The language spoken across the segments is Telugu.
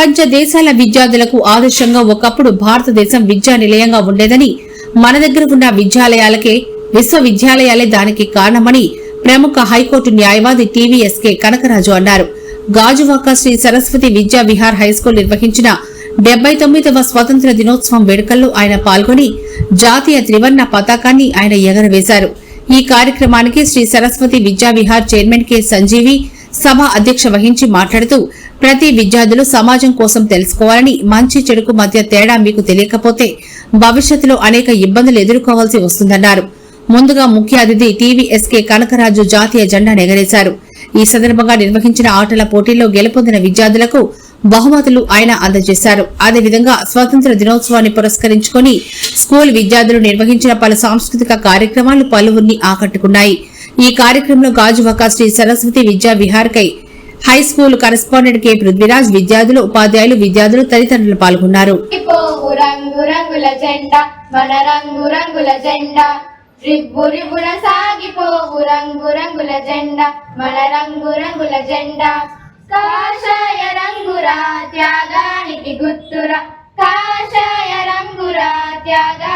ప్రపంచ దేశాల విద్యార్థులకు ఆదర్శంగా ఒకప్పుడు భారతదేశం విద్యా నిలయంగా ఉండేదని మన దగ్గర ఉన్న విద్యాలయాలకే విశ్వవిద్యాలయాలే దానికి కారణమని ప్రముఖ హైకోర్టు న్యాయవాది టీవీఎస్కే కనకరాజు అన్నారు. గాజువాక శ్రీ సరస్వతి విద్యా విహార్ హైస్కూల్ నిర్వహించిన డెబ్బై తొమ్మిదవ స్వతంత్ర దినోత్సవం వేడుకల్లో ఆయన పాల్గొని జాతీయ త్రివర్ణ పతాకాన్ని ఆయన ఎగరవేశారు. ఈ కార్యక్రమానికి శ్రీ సరస్వతి విద్యా విహార్ చైర్మన్ కె. సంజీవి సభ అధ్యక్ష వహించి మాట్లాడుతూ ప్రతి విద్యార్థులు సమాజం కోసం తెలుసుకోవాలని మంచి చెడుకు మధ్య తేడా మీకు తెలియకపోతే భవిష్యత్తులో అనేక ఇబ్బందులు ఎదుర్కోవాల్సి వస్తుందన్నారు. ముందుగా ముఖ్య అతిథి టీవీఎస్కే కనకరాజు జాతీయ జెండా ఎగరేశారు ఈ సందర్భంగా నిర్వహించిన ఆటల పోటీల్లో గెలుపొందిన విద్యార్థులకు బహుమతులు ఆయన అందజేశారు. అదేవిధంగా స్వాతంత్ర దినోత్సవాన్ని పురస్కరించుకొని స్కూల్ విద్యార్థులు నిర్వహించిన పలు సాంస్కృతిక కార్యక్రమాలు పలువురిని ఆకట్టుకున్నాయి. ఈ కార్యక్రమంలో Gajuwaka Sri Saraswati Vidya విహార్కై high school correspondent K Prithviraj విద్యార్థులు ఉపాధ్యాయులు విద్యార్థులు తదితరులు పాల్గొన్నారు. జెండా మన జెండా. రంగుల జెండా మన రంగు రంగుల జెండా. కాషాయ రంగురా త్యాగానికి గుర్తురా కాషాయ రంగురా త్యాగా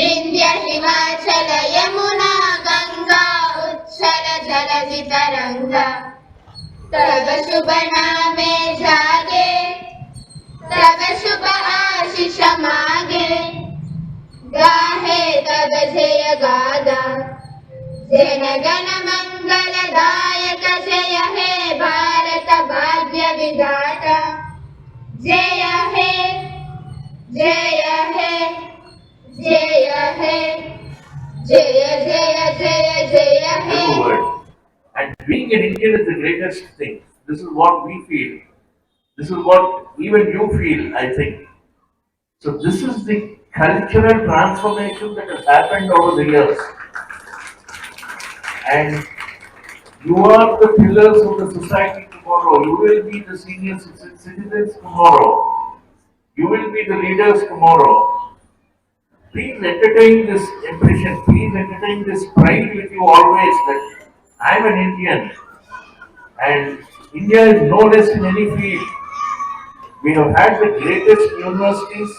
विंध्य हिमाचल यमुना गंगा उच्छल जलधि तरङ्गा तब शुभ नामे जागे तब शुभ आशीष मागे गाहे तब जय गादा जन गण मङ्गलदायक जय हे भारत भाग्य विधाता। जय हे जय हे। and being an Indian is the greatest thing this is what we feel this is what even you feel i think so this is the cultural transformation that has happened over the years and you are the pillars of the society tomorrow. You will be the senior citizens tomorrow. You will be the leaders tomorrow. Please entertain this impression, please entertain this pride with you always that I am an Indian and India is no less in any field. We have had the greatest universities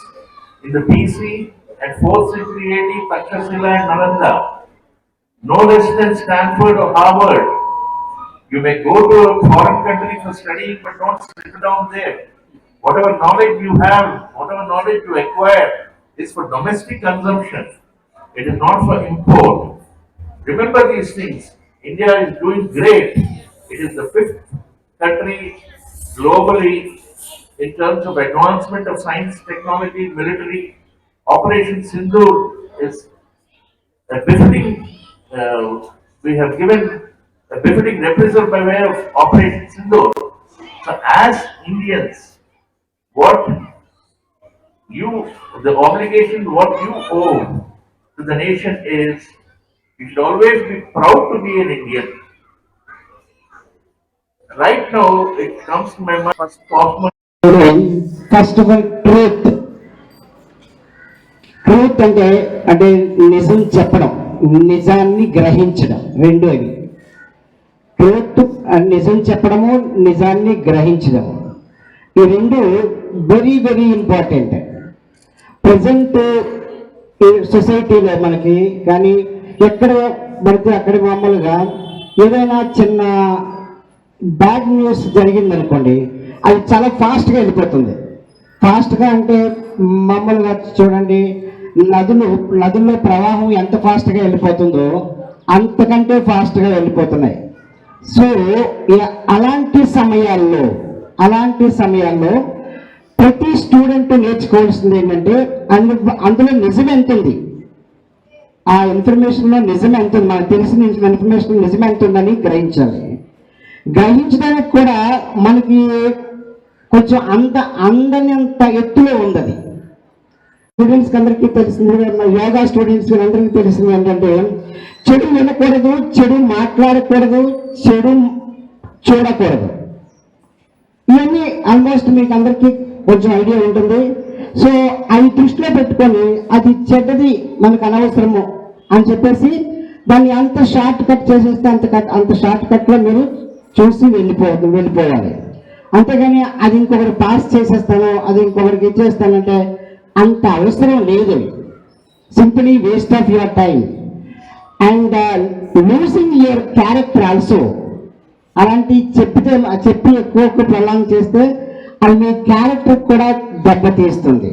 in the BC and 4th century AD, Takshashila and Nalanda. No less than Stanford or Harvard. You may go to a foreign country for studying, but don't sit down there. Whatever knowledge you have, whatever knowledge you acquire is for domestic consumption. It is not for import. Remember these things. India is doing great. It is the fifth country globally in terms of advancement of science, technology, military. Operation Sindhu is a befitting, uh, we have given a befitting reprisal by way of Operation Sindhu. So as Indians, what you, the obligation, what you owe to the nation is, you should always be proud to be an Indian. Right now, it comes to my mind, first of first of all truth truth అంటే అంటే నిజం చెప్పడం నిజాన్ని గ్రహించడం రెండు అవి ట్రూత్ నిజం చెప్పడము నిజాన్ని గ్రహించడం ఈ రెండు వెరీ వెరీ ఇంపార్టెంట్ ప్రజెంట్ సొసైటీలో మనకి కానీ ఎక్కడ పడితే అక్కడ మామూలుగా ఏదైనా చిన్న బ్యాడ్ న్యూస్ జరిగిందనుకోండి అది చాలా ఫాస్ట్గా వెళ్ళిపోతుంది. ఫాస్ట్గా అంటే మామూలుగా చూడండి నదులు నదుల్లో ప్రవాహం ఎంత ఫాస్ట్గా వెళ్ళిపోతుందో అంతకంటే ఫాస్ట్గా వెళ్ళిపోతున్నాయి. సో ఇ- అలాంటి సమయాల్లో అలాంటి సమయాల్లో ప్రతి స్టూడెంట్ నేర్చుకోవాల్సింది ఏంటంటే అందులో నిజం ఎంత ఉంది ఆ ఇన్ఫర్మేషన్లో నిజం ఎంత ఉంది మనకు తెలిసిన ఇన్ఫర్మేషన్ నిజం ఎంత ఉందని గ్రహించాలి. గ్రహించడానికి కూడా మనకి కొంచెం అంత అందనంత ఎత్తులో ఉంది అది స్టూడెంట్స్కి అందరికీ తెలిసింది యోగా స్టూడెంట్స్ అందరికీ తెలిసింది ఏంటంటే చెడు వినకూడదు చెడు మాట్లాడకూడదు చెడు చూడకూడదు. ఇవన్నీ ఆల్మోస్ట్ మీకు అందరికీ కొంచెం ఐడియా ఉంటుంది. సో అవి దృష్టిలో పెట్టుకొని అది చెడ్డది మనకు అనవసరము అని చెప్పేసి దాన్ని అంత షార్ట్ కట్ చేసేస్తే అంత కట్ అంత షార్ట్ కట్లో మీరు చూసి వెళ్ళిపో వెళ్ళిపోవాలి. అంతేగాని అది ఇంకొకరు పాస్ చేసేస్తాను అది ఇంకొకరికి ఇచ్చేస్తానంటే అంత అవసరం లేదు. Simply waste of your time and losing your character also అలాంటి చెప్పితే చెప్పి ఎక్కువ ఎక్కువ ప్రొలాంగ్ చేస్తే అండ్ మీ క్యారెక్టర్ కూడా దెబ్బతీస్తుంది.